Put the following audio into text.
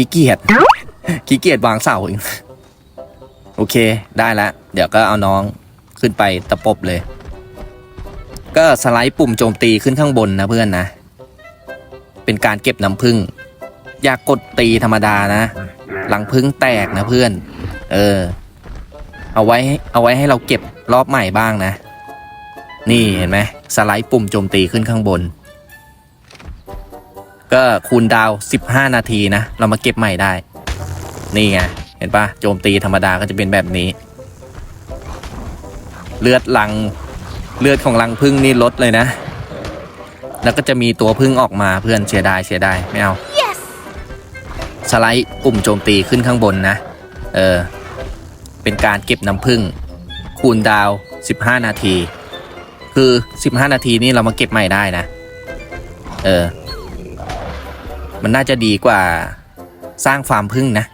ขี้เกียจขี้เกียจวางเสาอีกโอเคได้แล้วเดี๋ยวก็เอาน้องขึ้นไปตะปบเลย ก็สไลด์ปุ่มโจมตีขึ้นข้างบนนะเพื่อนนะ เป็นการเก็บน้ำผึ้งอย่ากกดตีธรรมดานะ หลังพึ่งแตกนะเพื่อน เออ เอาไว้เอาไว้ให้เราเก็บรอบใหม่บ้างนะ นี่เห็นไหมสไลด์ปุ่มโจมตีขึ้นข้างบน ก็คูณดาว 15 นาทีนะ เรามาเก็บใหม่ได้ นี่ไง เห็นปะโจมตีธรรมดาก็จะเป็นแบบนี้ เลือดลังเลือดของลังพึ่งนี่ลดเลยนะ แล้วก็จะมีตัวพึ่งออกมาเพื่อนเสียดายเสียดายไม่เอาสไลด์ปุ่มโจมตีขึ้นข้างบนนะ เออ เป็นการเก็บน้ำผึ้งคูณดาว 15 นาที คือ 15 นาทีนี้เรามาเก็บใหม่ได้นะ เออ มันน่าจะดีกว่าสร้างฟาร์มพึ่งนะ